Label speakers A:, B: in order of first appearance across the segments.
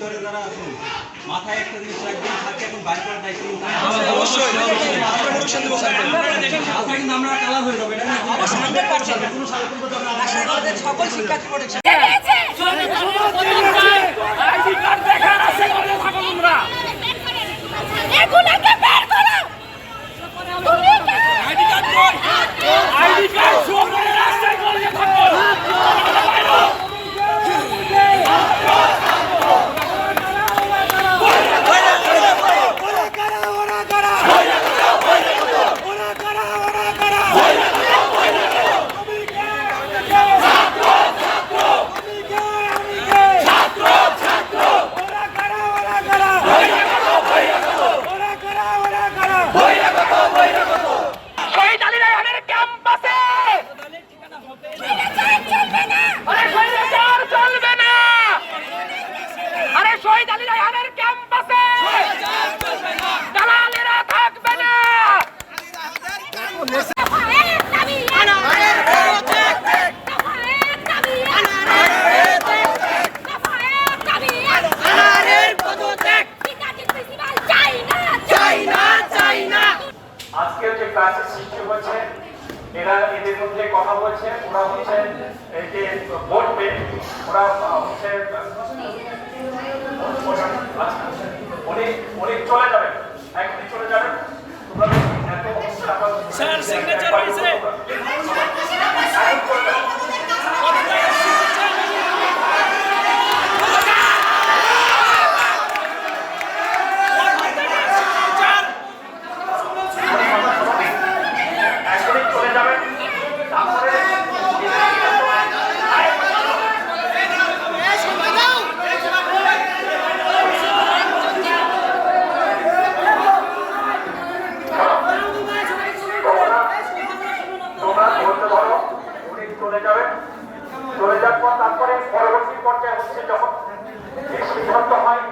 A: ভিতরে যারা আছেন মাথায় একটা জিনিস রাখবেন থাকে এখন বাইর করার দায়িত্ব কিন্তু
B: অবশ্যই
A: মাথায় কিন্তু আমরা কালার হয়ে যাবে
C: সকল শিক্ষার্থী প্রোটেকশন
D: এগুলোকে
E: এরা এদের মধ্যে কথা বলছে ওরা হচ্ছে এই যে বলবে ওরা হচ্ছে উনি উনি চলে যাবে এখনই চলে যাবে তোমরা এত অবস্থা স্যার সিগনেচার হয়েছে। চলে যাবেন চলে যাওয়ার পর তারপরে পরবর্তী পর্যায়ে হচ্ছে যখন যে সিদ্ধান্ত হয়,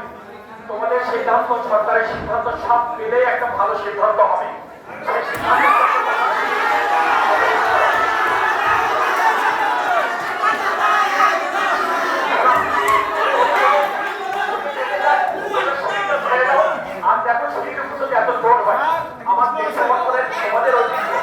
E: তোমাদের সিদ্ধান্ত, সরকারের সিদ্ধান্ত সব মিলেই একটা ভালো সিদ্ধান্ত হবে। আমার দেশে বছরের তোমাদের ঐতিহ্য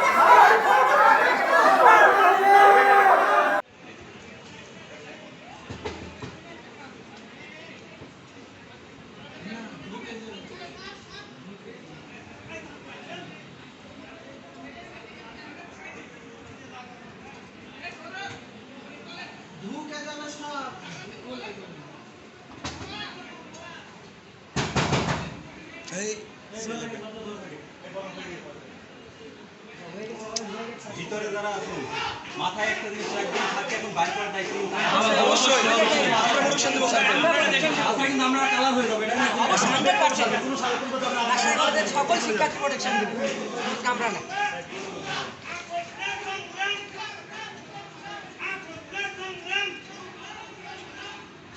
A: ভিতরে যারা আছেন মাথায় একটা জিনিস রাখবেন থাকে এখন বাইর করার দায়িত্ব
B: অবশ্যই
A: কিন্তু আমরা কালার হয়ে যাবে
C: সকল শিক্ষার্থী প্রোটেকশন আমরা না